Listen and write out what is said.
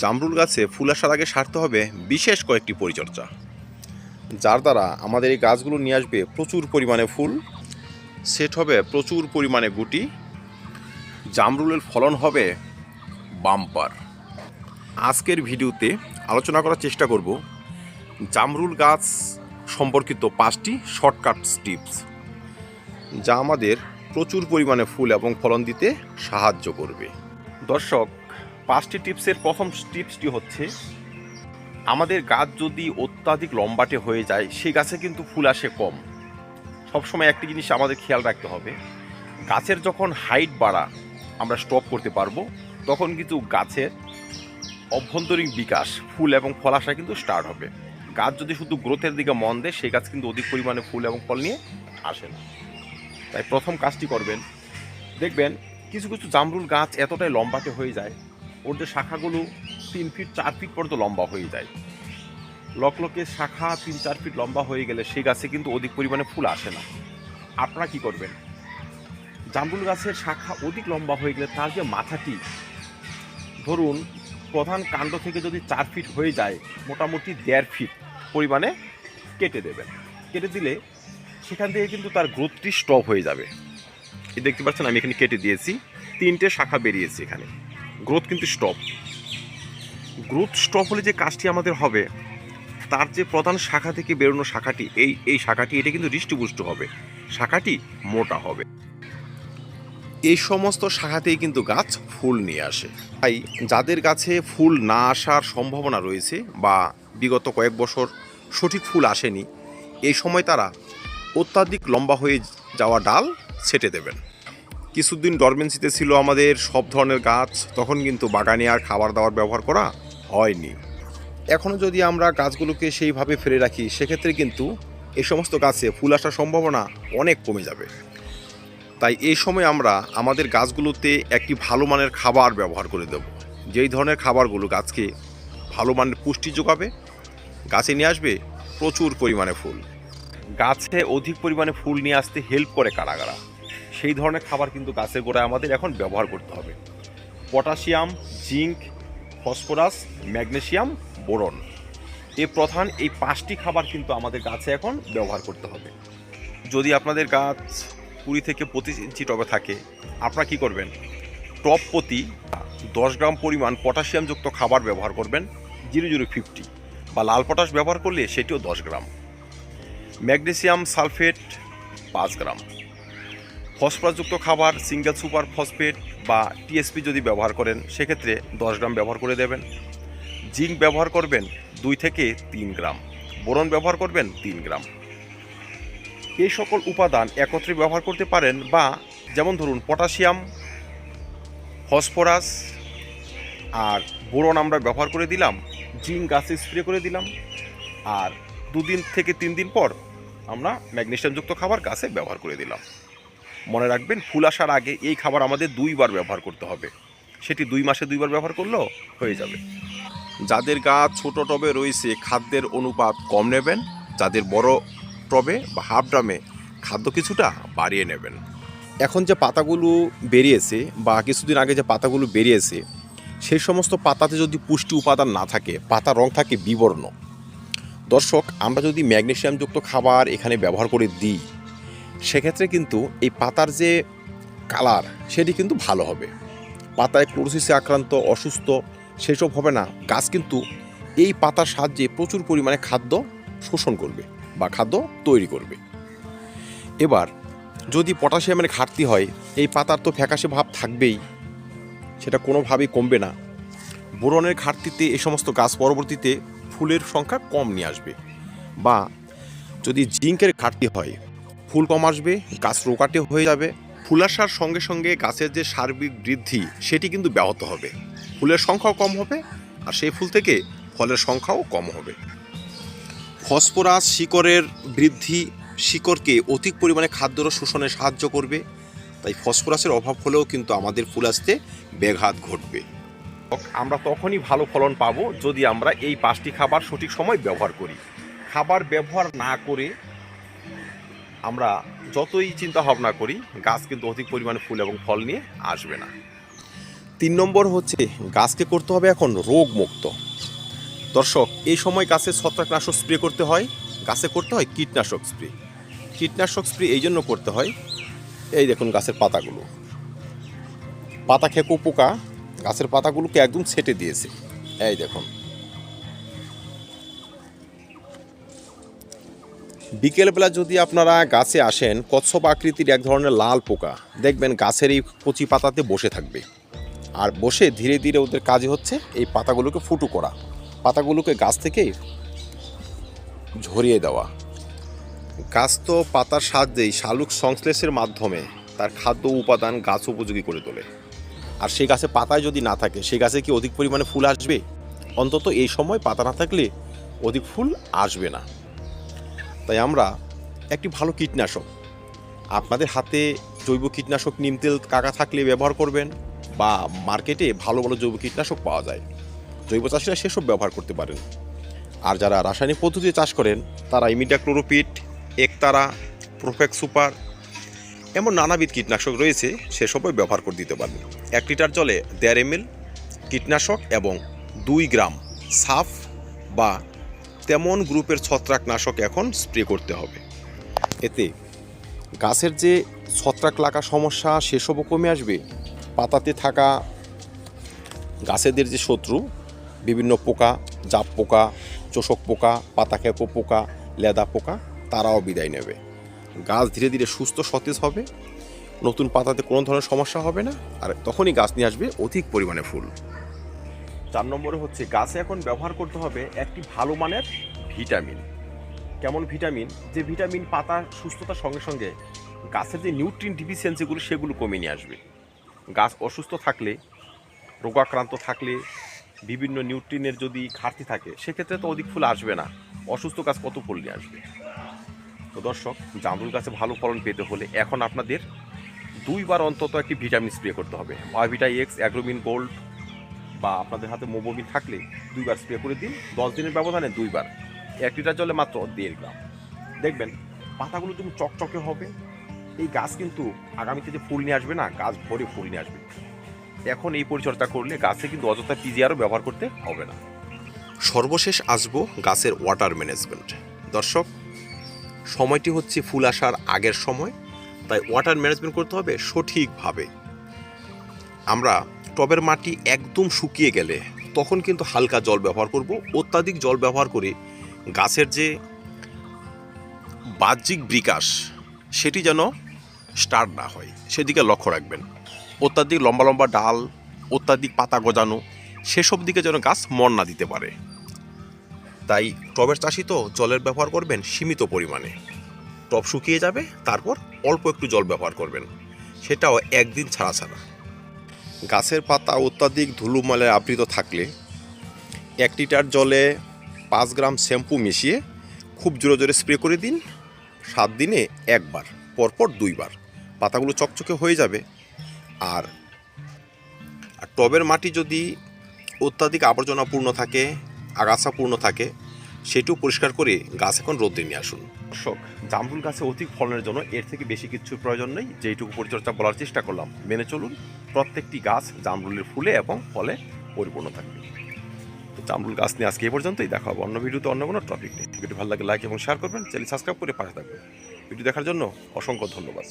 জামরুল গাছে ফুল আসার আগে সারতে হবে বিশেষ কয়েকটি পরিচর্যা। যার দ্বারা আমাদের এই গাছগুলো নিয়ে আসবে প্রচুর পরিমাণে ফুল, সেট হবে প্রচুর পরিমাণে গুটি, জামরুলের ফলন হবে বাম্পার। আজকের ভিডিওতে আলোচনা করার চেষ্টা করব জামরুল গাছ সম্পর্কিত পাঁচটি শর্টকাট টিপস যা আমাদের প্রচুর পরিমাণে ফুল এবং ফলন দিতে সাহায্য করবে। দর্শক পাঁচটি টিপসের প্রথম টিপসটি হচ্ছে, আমাদের গাছ যদি অত্যাধিক লম্বাটে হয়ে যায়, সেই গাছে কিন্তু ফুল আসে কম। সবসময় একটি জিনিস আমাদের খেয়াল রাখতে হবে, গাছের যখন হাইট বাড়া, আমরা স্টপ করতে পারব, তখন কিন্তু গাছের অভ্যন্তরীণ বিকাশ, ফুল এবং ফল আসা কিন্তু স্টার্ট হবে। গাছ যদি শুধু গ্রোথের দিকে মন দেয়, সেই গাছ কিন্তু অধিক পরিমাণে ফুল এবং ফল নিয়ে আসে না। তাই প্রথম কাজটি করবেন, দেখবেন কিছু কিছু জামরুল গাছ এতটাই লম্বাটে হয়ে যায় ওর যে শাখাগুলো তিন ফিট চার ফিট পর্যন্ত লম্বা হয়ে যায়। লকলকের শাখা তিন, চার ফিট লম্বা হয়ে গেলে সেই গাছে কিন্তু অধিক পরিমাণে ফুল আসে না। আপনারা কি করবেন? জামরুল গাছের শাখা অধিক লম্বা হয়ে গেলে তার যে মাথাটি, ধরুন প্রধান কাণ্ড থেকে যদি চার ফিট হয়ে যায়, মোটামুটি দেড় ফিট পরিমাণে কেটে দেবেন। কেটে দিলে সেখান থেকে কিন্তু তার গ্রোথটি স্টপ হয়ে যাবে। দেখতে পাচ্ছেন, আমি এখানে কেটে দিয়েছি। তিনটে শাখা বেরিয়েছে এখানে। গ্রোথ কিন্তু স্টপ গ্রোথ স্টপ হলে যে কাজটি আমাদের হবে, তার যে প্রধান শাখা থেকে বেরোনো শাখাটি, এই এই শাখাটি, এটা কিন্তু হৃষ্টপুষ্ট হবে। শাখাটি মোটা হবে। এই সমস্ত শাখাতেই কিন্তু গাছ ফুল নিয়ে আসে। তাই যাদের গাছে ফুল না আসার সম্ভাবনা রয়েছে বা বিগত কয়েক বছর সঠিক ফুল আসেনি, এই সময় তারা অত্যাধিক লম্বা হয়ে যাওয়া ডাল ছেটে দেবেন। কিছুদিন ডরমেন্সিতে ছিল আমাদের সব ধরনের গাছ, তখন কিন্তু বাগানে আর খাবার দাবার ব্যবহার করা হয়নি। এখনও যদি আমরা গাছগুলোকে সেইভাবে ফেলে রাখি, সেক্ষেত্রে কিন্তু এই সমস্ত গাছে ফুল আসার সম্ভাবনা অনেক কমে যাবে। তাই এই সময় আমরা আমাদের গাছগুলোতে একটি ভালো মানের খাবার ব্যবহার করে দেব। যেই ধরনের খাবারগুলো গাছকে ভালো মানের পুষ্টি যোগাবে, গাছে নিয়ে আসবে প্রচুর পরিমাণে ফুল। গাছে অধিক পরিমাণে ফুল নিয়ে আসতে হেল্প করে কারাগারা। সেই ধরনের খাবার কিন্তু গাছের গোড়ায় আমাদের এখন ব্যবহার করতে হবে। Potassium, zinc, phosphorus, magnesium, boron এ প্রধান এই পাঁচটি খাবার কিন্তু আমাদের গাছে এখন ব্যবহার করতে হবে। যদি আপনাদের গাছ কুড়ি থেকে পঁচিশ ইঞ্চি টবে থাকে, আপনারা কি করবেন? টপ প্রতি দশ গ্রাম পরিমাণ পটাশিয়ামযুক্ত খাবার ব্যবহার করবেন, জিরো জিরো ফিফটি বা লাল পটাশ ব্যবহার করলে সেটিও দশ গ্রাম। ম্যাগনেসিয়াম সালফেট পাঁচ গ্রাম। ফসফরাসযুক্ত খাবার সিঙ্গেল সুপার ফসফেট বা টিএসপি যদি ব্যবহার করেন, সেক্ষেত্রে দশ গ্রাম ব্যবহার করে দেবেন। জিঙ্ক ব্যবহার করবেন দুই থেকে তিন গ্রাম। বোরন ব্যবহার করবেন তিন গ্রাম। এই সকল উপাদান একত্রে ব্যবহার করতে পারেন বা যেমন ধরুন পটাশিয়াম, ফসফরাস আর বোরন আমরা ব্যবহার করে দিলাম, জিঙ্ক গাছে স্প্রে করে দিলাম আর দুদিন থেকে তিন দিন পর আমরা ম্যাগনেশিয়ামযুক্ত খাবার গাছে ব্যবহার করে দিলাম। মনে রাখবেন, ফুল আসার আগে এই খাবার আমাদের দুইবার ব্যবহার করতে হবে। সেটি দুই মাসে দুইবার ব্যবহার করলেও হয়ে যাবে। যাদের গাছ ছোট টবে রয়েছে, খাদ্যের অনুপাত কম নেবেন। যাদের বড় টবে বা হাফ ড্রামে খাদ্য কিছুটা বাড়িয়ে নেবেন। এখন যে পাতাগুলো বেরিয়েছে বা কিছুদিন আগে যে পাতাগুলো বেরিয়েছে সেই সমস্ত পাতাতে যদি পুষ্টি উপাদান না থাকে, পাতার রং থাকে বিবর্ণ। দর্শক, আমরা যদি ম্যাগনেশিয়ামযুক্ত খাবার এখানে ব্যবহার করে দিই সেক্ষেত্রে কিন্তু এই পাতার যে কালার, সেটি কিন্তু ভালো হবে। পাতায় ক্লোরোসিসে আক্রান্ত, অসুস্থ, সেসব হবে না। গাছ কিন্তু এই পাতার সাহায্যে প্রচুর পরিমাণে খাদ্য শোষণ করবে বা খাদ্য তৈরি করবে। এবার, যদি পটাশিয়ামের ঘাটতি হয়, এই পাতার তো ফ্যাকাশে ভাব থাকবেই, সেটা কোনোভাবেই কমবে না। বোরনের ঘাটতিতে এ সমস্ত গাছ পরবর্তীতে ফুলের সংখ্যা কম নিয়ে আসবে। বা যদি জিঙ্কের ঘাটতি হয় ফুল কম আসবে, গাছ রোকাটে হয়ে যাবে। ফুল আসার সঙ্গে সঙ্গে গাছের যে সার্বিক বৃদ্ধি, সেটি কিন্তু ব্যাহত হবে। ফুলের সংখ্যাও কম হবে, আর সেই ফুল থেকে ফলের সংখ্যাও কম হবে। ফসফরাস শিকড়ের বৃদ্ধি শিকড়কে অধিক পরিমাণে খাদ্যর শোষণে সাহায্য করবে। তাই ফসফরাসের অভাব হলেও কিন্তু আমাদের ফুল আসতে ব্যাঘাত ঘটবে। আমরা তখনই ভালো ফলন পাবো যদি আমরা এই পাঁচটি খাবার সঠিক সময় ব্যবহার করি। খাবার ব্যবহার না করে আমরা যতই চিন্তা ভাবনা করি, গাছ কিন্তু অধিক পরিমাণে ফুল এবং ফল নিয়ে আসবে না। তিন নম্বর হচ্ছে, গাছকে করতে হবে এখন রোগ মুক্ত দর্শক, এই সময় গাছে ছত্রাকনাশক স্প্রে করতে হয়। গাছে করতে হয় কীটনাশক স্প্রে। কীটনাশক স্প্রে এই জন্য করতে হয়, এই দেখুন গাছের পাতাগুলো। পাতা খেকো পোকা, গাছের পাতাগুলোকে একদম ছেটে দিয়েছে। এই দেখুন। বিকেলবেলা যদি আপনারা গাছে আসেন, কচ্ছপ আকৃতির এক ধরনের লাল পোকা। দেখবেন গাছের এই কচি পাতাতে বসে থাকবে। আর বসে ধীরে ধীরে ওদের কাজে হচ্ছে এই পাতাগুলোকে ফুটো করা। পাতাগুলোকে গাছ থেকে ঝরিয়ে দেওয়া। গাছ তো পাতার সাহায্যেই শালুক সংশ্লেষের মাধ্যমে তার খাদ্য উপাদান গাছ উপযোগী করে তোলে। আর সেই গাছে পাতায় যদি না থাকে, সেই গাছে কি অধিক পরিমাণে ফুল আসবে? অন্তত এই সময় পাতা না থাকলে অধিক ফুল আসবে না। তাই আমরা একটি ভালো কীটনাশক। আপনাদের হাতে জৈব কীটনাশক নিম তেল কাকা থাকলে ব্যবহার করবেন বা মার্কেটে ভালো ভালো জৈব কীটনাশক পাওয়া যায়। জৈব চাষিরা সেসব ব্যবহার করতে পারেন। আর যারা রাসায়নিক পদ্ধতিতে চাষ করেন, তারা ইমিডাক্লোরোপিট একতারা, প্রোফেক্স সুপার এমন নানাবিধ কীটনাশক রয়েছে, সেসবও ব্যবহার করে দিতে পারেন। এক লিটার জলে দেড় এম কীটনাশক এবং দুই গ্রাম সাফ বা তেমন গ্রুপের ছত্রাকনাশক এখন স্প্রে করতে হবে। এতে গাছের যে ছত্রাক লাগা সমস্যা সেসবও কমে আসবে, পাতাতে থাকা গাছেদের যে শত্রু, বিভিন্ন পোকা, জাপ পোকা, চোষক পোকা পাতা পোকা, লেদা পোকা, তারাও বিদায় নেবে। গাছ ধীরে ধীরে সুস্থ, সতেজ হবে, নতুন পাতাতে কোনো ধরনের সমস্যা হবে না, আর তখনই গাছ নিয়ে আসবে অধিক পরিমাণে ফুল। চার নম্বরে হচ্ছে গাছে এখন ব্যবহার করতে হবে একটি ভালো মানের ভিটামিন। কেমন ভিটামিন? যে ভিটামিন পাতা সুস্থতার সঙ্গে সঙ্গে গাছের যে নিউট্রিন ডিফিসিয়েন্সিগুলো সেগুলো কমে নিয়ে আসবে। গাছ অসুস্থ থাকলে, রোগাক্রান্ত থাকলে, বিভিন্ন নিউট্রিনের যদি ঘাটতি থাকে, সেক্ষেত্রে তো অধিক ফুল আসবে না। অসুস্থ গাছ কত ফুল নিয়ে আসবে? তো দর্শক, জামরুল গাছে ভালো ফলন পেতে হলে এখন আপনাদের দুইবার অন্তত একটি ভিটামিন স্প্রে করতে হবে। অভিটা এক্স অ্যাগ্রোমিন গোল্ড বা আপনাদের হাতে মোবোমিন থাকলে দুইবার স্প্রে করে দিন, দশ দিনের ব্যবধানে দুইবার। এক লিটার জলে মাত্র দেড় গ্রাম। দেখবেন, পাতাগুলো তুমি চকচকে হবে। এই গাছ কিন্তু আগামীতে যে ফুল নিয়ে আসবে না, গাছ ভরে ফুল নিয়ে আসবে। এখন এই পরিচর্যা করলে গাছে কিন্তু অযথা পিজিআরও ব্যবহার করতে হবে না। সর্বশেষ আসব গাছের ওয়াটার ম্যানেজমেন্ট দর্শক, সময়টি হচ্ছে ফুল আসার আগের সময়, তাই ওয়াটার ম্যানেজমেন্ট করতে হবে সঠিকভাবে। আমরা টবের মাটি একদম শুকিয়ে গেলে তখন কিন্তু হালকা জল ব্যবহার করব। অত্যাধিক জল ব্যবহার করে গাছের যে বাহ্যিক বিকাশ, সেটি যেন স্টার্ট না হয়। সেদিকে লক্ষ্য রাখবেন। অত্যাধিক লম্বা লম্বা ডাল, অত্যাধিক পাতা গজানো, সেসব দিকে যেন গাছ মন না দিতে পারে। তাই টবের চাষি তো জলের ব্যবহার করবেন সীমিত পরিমাণে। টব শুকিয়ে যাবে, তারপর অল্প একটু জল ব্যবহার করবেন। সেটাও একদিন ছাড়া ছাড়া। গাছের পাতা অত্যাধিক ধুলোমালে আবৃত থাকলে এক লিটার জলে পাঁচ গ্রাম শ্যাম্পু মিশিয়ে খুব জোরে জোরে স্প্রে করে দিন, সাত দিনে একবার, পরপর দুইবার। পাতাগুলো চকচকে হয়ে যাবে। আর টবের মাটি যদি অত্যাধিক আবর্জনাপূর্ণ থাকে আগাছাপূর্ণ থাকে, সেটিও পরিষ্কার করে গাছ এখন রোদ্রে নিয়ে আসুন। দর্শক জামরুল গাছে অধিক ফলনের জন্য এর থেকে বেশি কিছু প্রয়োজন নেই। যেইটুকু পরিচর্যা বলার চেষ্টা করলাম। মেনে চলুন, প্রত্যেকটি গাছ জামরুলের ফুলে এবং ফলে পরিপূর্ণ থাকবে। তো জামরুল গাছ নিয়ে আজকে এই পর্যন্তই। দেখা হবে অন্য ভিডিওতে অন্য কোনো টপিক নেই ভিডিও ভালো লাগে লাইক এবং শেয়ার করবেন। চ্যানেল সাবস্ক্রাইব করে পাশে থাকবেন। ভিডিও দেখার জন্য অসংখ্য ধন্যবাদ।